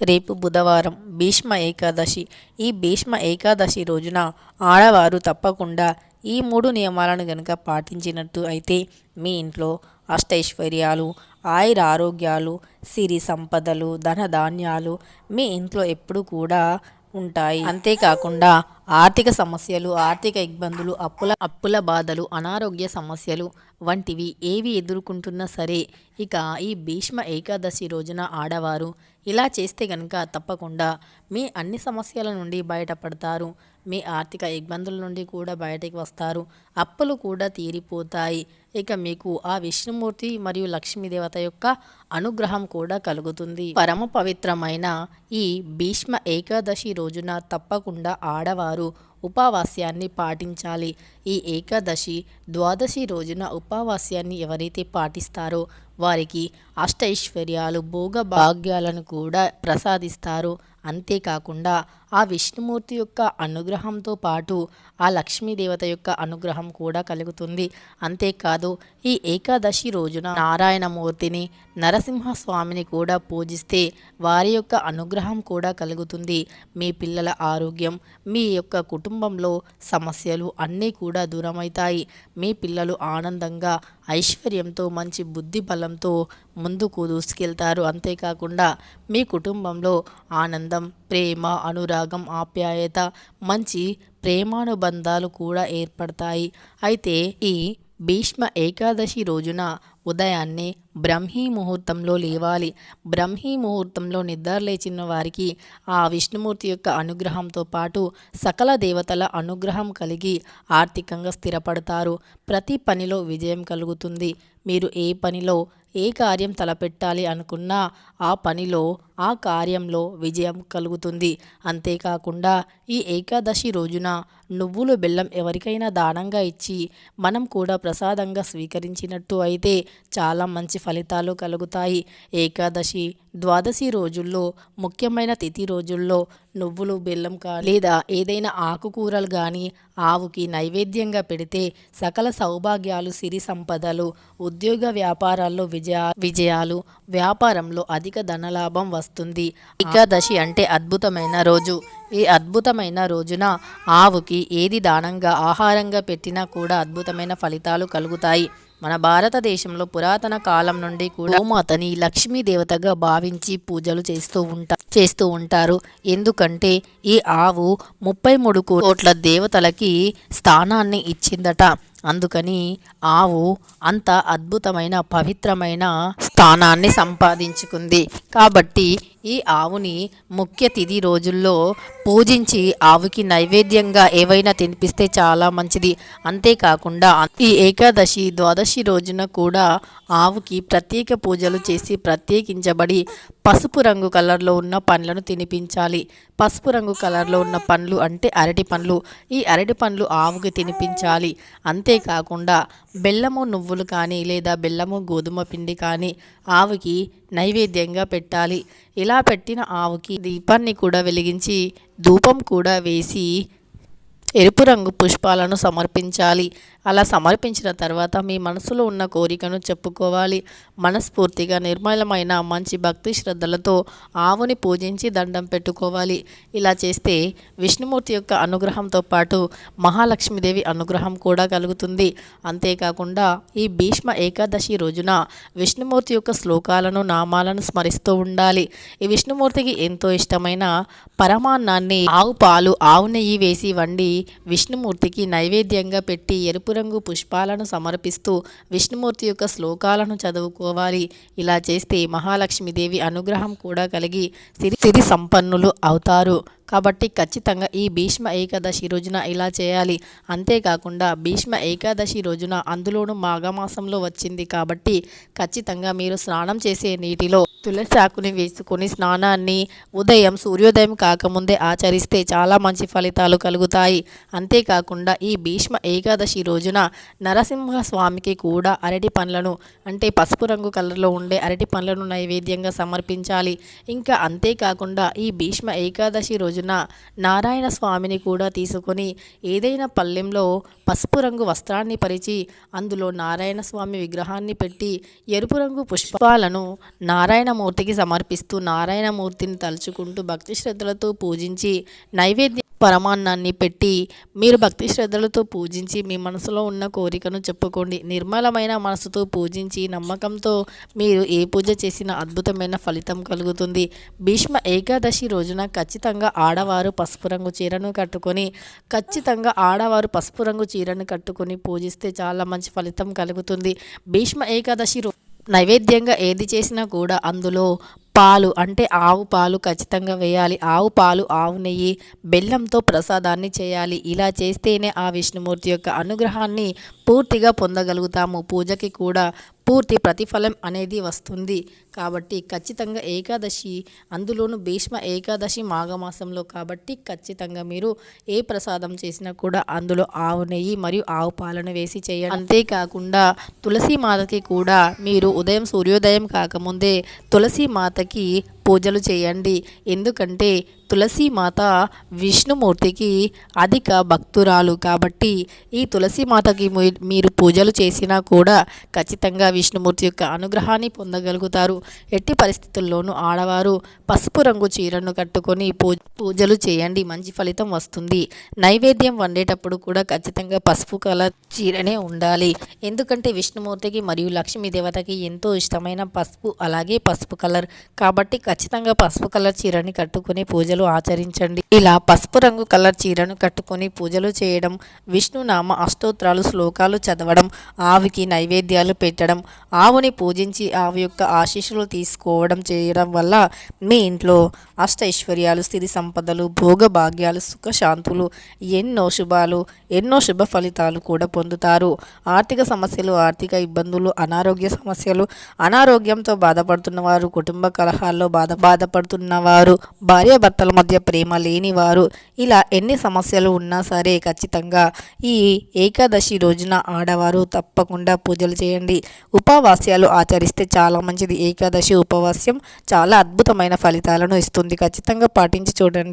రేపు బుధవారం భీష్మ ఏకాదశి. ఈ భీష్మ ఏకాదశి రోజున ఆడవారు తప్పకుండా ఈ మూడు నియమాలను గనుక పాటించినట్టు అయితే మీ ఇంట్లో అష్టైశ్వర్యాలు ఆయుర ఆరోగ్యాలు సిరి సంపదలు ధనధాన్యాలు మీ ఇంట్లో ఎప్పుడు కూడా ఉంటాయి. అంతేకాకుండా ఆర్థిక సమస్యలు ఆర్థిక ఇబ్బందులు అప్పుల అప్పుల బాధలు అనారోగ్య సమస్యలు వంటివి ఏవి ఎదుర్కొంటున్నా సరే ఇక ఈ భీష్మ ఏకాదశి రోజున ఆడవారు ఇలా చేస్తే కనుక తప్పకుండా మీ అన్ని సమస్యల నుండి బయటపడతారు. మీ ఆర్థిక ఇబ్బందుల నుండి కూడా బయటకు వస్తారు. అప్పులు కూడా తీరిపోతాయి. ఇక మీకు ఆ విష్ణుమూర్తి మరియు లక్ష్మీదేవత యొక్క అనుగ్రహం కూడా కలుగుతుంది. పరమ పవిత్రమైన ఈ భీష్మ ఏకాదశి రోజున తప్పకుండా ఆడవారు ఉపవాస్యాన్ని పాటించాలి. ఈ ఏకాదశి ద్వాదశి రోజున ఉపవాస్యాన్ని ఎవరైతే పాటిస్తారో వారికి అష్టైశ్వర్యాలు భోగ భాగ్యాలను కూడా ప్రసాదిస్తారు. అంతేకాకుండా ఆ విష్ణుమూర్తి యొక్క అనుగ్రహంతో పాటు ఆ లక్ష్మీదేవత యొక్క అనుగ్రహం కూడా కలుగుతుంది. అంతేకాదు ఈ ఏకాదశి రోజున నారాయణమూర్తిని నరసింహస్వామిని కూడా పూజిస్తే వారి యొక్క అనుగ్రహం కూడా కలుగుతుంది. మీ పిల్లల ఆరోగ్యం మీ యొక్క కుటుంబంలో సమస్యలు అన్నీ కూడా దూరమవుతాయి. మీ పిల్లలు ఆనందంగా ఐశ్వర్యంతో మంచి బుద్ధి బలంతో ముందుకు దూసుకెళ్తారు. అంతేకాకుండా మీ కుటుంబంలో ఆనందం ప్రేమ అనురాగం ఆప్యాయత మంచి ప్రేమానుబంధాలు కూడా ఏర్పడతాయి. అయితే ఈ భీష్మ ఏకాదశి రోజున ఉదయాన్నే బ్రహ్మీ ముహూర్తంలో లేవాలి. బ్రహ్మీ ముహూర్తంలో నిద్ర లేచిన వారికి ఆ విష్ణుమూర్తి యొక్క అనుగ్రహంతో పాటు సకల దేవతల అనుగ్రహం కలిగి ఆర్థికంగా స్థిరపడతారు. ప్రతి పనిలో విజయం కలుగుతుంది. మీరు ఏ పనిలో ఏ కార్యం తలపెట్టాలి అనుకున్నా ఆ పనిలో ఆ కార్యంలో విజయం కలుగుతుంది. అంతేకాకుండా ఈ ఏకాదశి రోజున నువ్వులు బెల్లం ఎవరికైనా దానంగా ఇచ్చి మనం కూడా ప్రసాదంగా స్వీకరించినట్టు అయితే చాలా మంచి ఫలితాలు కలుగుతాయి. ఏకాదశి ద్వాదశి రోజుల్లో ముఖ్యమైన తిథి రోజుల్లో నువ్వులు బెల్లం కా లేదా ఏదైనా ఆకుకూరలు కానీ ఆవుకి నైవేద్యంగా పెడితే సకల సౌభాగ్యాలు సిరి సంపదలు ఉద్యోగ వ్యాపారాల్లో విజయ విజయాలు వ్యాపారంలో అధిక ధనలాభం వస్తుంది ఏకాదశి అంటే అద్భుతమైన రోజు. ఈ అద్భుతమైన రోజున ఆవుకి ఏది దానంగా ఆహారంగా పెట్టినా కూడా అద్భుతమైన ఫలితాలు కలుగుతాయి. మన భారతదేశంలో పురాతన కాలం నుండి కూడా గోమాతని లక్ష్మీదేవతగా భావించి పూజలు చేస్తూ ఉంటా చేస్తూ ఉంటారు. ఎందుకంటే ఈ ఆవు ముప్పై మూడు కోట్ల దేవతలకి స్థానాన్ని ఇచ్చిందట. అందుకని ఆవు అంత అద్భుతమైన పవిత్రమైన స్థానాన్ని సంపాదించుకుంది. కాబట్టి ఈ ఆవుని ముఖ్య తిథి రోజుల్లో పూజించి ఆవుకి నైవేద్యంగా ఏవైనా తినిపిస్తే చాలా మంచిది. అంతేకాకుండా ఈ ఏకాదశి ద్వాదశి రోజున కూడా ఆవుకి ప్రత్యేక పూజలు చేసి ప్రత్యేకించబడి పసుపు రంగు కలర్లో ఉన్న పండ్లను తినిపించాలి. పసుపు రంగు కలర్లో ఉన్న పండ్లు అంటే అరటి పండ్లు. ఈ అరటి పండ్లు ఆవుకి తినిపించాలి. అంతేకాకుండా బెల్లము నువ్వులు కానీ లేదా బెల్లము గోధుమ పిండి కానీ ఆవుకి నైవేద్యంగా పెట్టాలి. ఇలా పెట్టిన ఆవుకి దీపాన్ని కూడా వెలిగించి ధూపం కూడా వేసి ఎరుపు రంగు పుష్పాలను సమర్పించాలి. అలా సమర్పించిన తర్వాత మీ మనసులో ఉన్న కోరికను చెప్పుకోవాలి. మనస్ఫూర్తిగా నిర్మలమైన మంచి భక్తి శ్రద్ధలతో ఆవుని పూజించి దండం పెట్టుకోవాలి. ఇలా చేస్తే విష్ణుమూర్తి యొక్క అనుగ్రహంతో పాటు మహాలక్ష్మీదేవి అనుగ్రహం కూడా కలుగుతుంది. అంతేకాకుండా ఈ భీష్మ ఏకాదశి రోజున విష్ణుమూర్తి యొక్క శ్లోకాలను నామాలను స్మరిస్తూ ఉండాలి. ఈ విష్ణుమూర్తికి ఎంతో ఇష్టమైన పరమాన్నాన్ని ఆవు పాలు ఆవు నెయ్యి వేసి వండి విష్ణుమూర్తికి నైవేద్యంగా పెట్టి ఎరుపు రంగు పుష్పాలను సమర్పిస్తూ విష్ణుమూర్తి యొక్క శ్లోకాలను చదువుకోవాలి. ఇలా చేస్తే మహాలక్ష్మీదేవి అనుగ్రహం కూడా కలిగి సిరి సిరి సంపన్నులు అవుతారు. కాబట్టి ఖచ్చితంగా ఈ భీష్మ ఏకాదశి రోజున ఇలా చేయాలి. అంతేకాకుండా భీష్మ ఏకాదశి రోజున అందులోనూ మాఘమాసంలో వచ్చింది కాబట్టి ఖచ్చితంగా మీరు స్నానం చేసే నీటిలో తులసి ఆకుని వేసుకొని స్నానాన్ని ఉదయం సూర్యోదయం కాకముందే ఆచరిస్తే చాలా మంచి ఫలితాలు కలుగుతాయి. అంతేకాకుండా ఈ భీష్మ ఏకాదశి రోజున నరసింహ స్వామికి కూడా అరటి పండ్లను అంటే పసుపు రంగు కలర్లో ఉండే అరటి పండ్లను నైవేద్యంగా సమర్పించాలి. ఇంకా అంతేకాకుండా ఈ భీష్మ ఏకాదశి రోజున రోజున నారాయణ స్వామిని కూడా తీసుకొని ఏదైనా పల్లెంలో పసుపు రంగు వస్త్రాన్ని పరిచి అందులో నారాయణ స్వామి విగ్రహాన్ని పెట్టి ఎరుపు రంగు పుష్పాలను నారాయణమూర్తికి సమర్పిస్తూ నారాయణమూర్తిని తలుచుకుంటూ భక్తి శ్రద్ధలతో పూజించి నైవేద్యం పరమాన్నాన్ని పెట్టి మీరు భక్తి శ్రద్ధలతో పూజించి మీ మనసులో ఉన్న కోరికను చెప్పుకోండి. నిర్మలమైన మనసుతో పూజించి నమ్మకంతో మీరు ఏ పూజ చేసిన అద్భుతమైన ఫలితం కలుగుతుంది. భీష్మ ఏకాదశి రోజున ఖచ్చితంగా ఆడవారు పసుపు రంగు చీరను కట్టుకొని ఖచ్చితంగా ఆడవారు పసుపు రంగు చీరను కట్టుకొని పూజిస్తే చాలా మంచి ఫలితం కలుగుతుంది. భీష్మ ఏకాదశి రో నైవేద్యంగా ఏది చేసినా కూడా అందులో పాలు అంటే ఆవు పాలు ఖచ్చితంగా వేయాలి. ఆవు పాలు ఆవు నెయ్యి బెల్లంతో ప్రసాదాన్ని చేయాలి. ఇలా చేస్తేనే ఆ విష్ణుమూర్తి యొక్క అనుగ్రహాన్ని పూర్తిగా పొందగలుగుతాము. పూజకి కూడా పూర్తి ప్రతిఫలం అనేది వస్తుంది. కాబట్టి ఖచ్చితంగా ఏకాదశి అందులోనూ భీష్మ ఏకాదశి మాఘమాసంలో కాబట్టి ఖచ్చితంగా మీరు ఏ ప్రసాదం చేసినా కూడా అందులో ఆవు నెయ్యి మరియు ఆవు పాలను వేసి చేయండి. అంతేకాకుండా తులసి మాతకి కూడా మీరు ఉదయం సూర్యోదయం కాకముందే తులసి మాతకి పూజలు చేయండి. ఎందుకంటే తులసి మాత విష్ణుమూర్తికి అధిక భక్తురాలు కాబట్టి ఈ తులసి మాతకి మీ- మీరు పూజలు చేసినా కూడా ఖచ్చితంగా విష్ణుమూర్తి యొక్క అనుగ్రహాన్ని పొందగలుగుతారు. ఎట్టి పరిస్థితుల్లోనూ ఆడవారు పసుపు రంగు చీరను కట్టుకొని పూ పూజలు చేయండి. మంచి ఫలితం వస్తుంది. నైవేద్యం వండేటప్పుడు కూడా ఖచ్చితంగా పసుపు కలర్ చీరనే ఉండాలి. ఎందుకంటే విష్ణుమూర్తికి మరియు లక్ష్మీ దేవతకి ఎంతో ఇష్టమైన పసుపు అలాగే పసుపు కలర్ కాబట్టి ఖచ్చితంగా పసుపు కలర్ చీరని కట్టుకొని పూజలు ఆచరించండి. ఇలా పసుపు రంగు కలర్ చీరను కట్టుకొని పూజలు చేయడం విష్ణునామ అష్టోత్రాలు శ్లోకాలు చదవడం ఆవికి నైవేద్యాలు పెట్టడం ఆవుని పూజించి ఆవు యొక్క ఆశీస్సులు తీసుకోవడం చేయడం వల్ల మీ ఇంట్లో అష్టైశ్వర్యాలు స్థితి సంపదలు భోగభాగ్యాలు సుఖశాంతులు ఎన్నో శుభాలు ఎన్నో శుభ ఫలితాలు కూడా పొందుతారు. ఆర్థిక సమస్యలు ఆర్థిక ఇబ్బందులు అనారోగ్య సమస్యలు అనారోగ్యంతో బాధపడుతున్న వారు కుటుంబ కలహాల్లో బాధ బాధపడుతున్న వారు భార్యాభర్తల మధ్య ప్రేమ లేని వారు ఇలా ఎన్ని సమస్యలు ఉన్నా సరే ఖచ్చితంగా ఈ ఏకాదశి రోజున ఆడవారు తప్పకుండా పూజలు చేయండి. ఉపవాస్యాలు ఆచరిస్తే చాలా మంచిది. ఏకాదశి ఉపవాస్యం చాలా అద్భుతమైన ఫలితాలను ఇస్తుంది. ఖచ్చితంగా పాటించి చూడండి.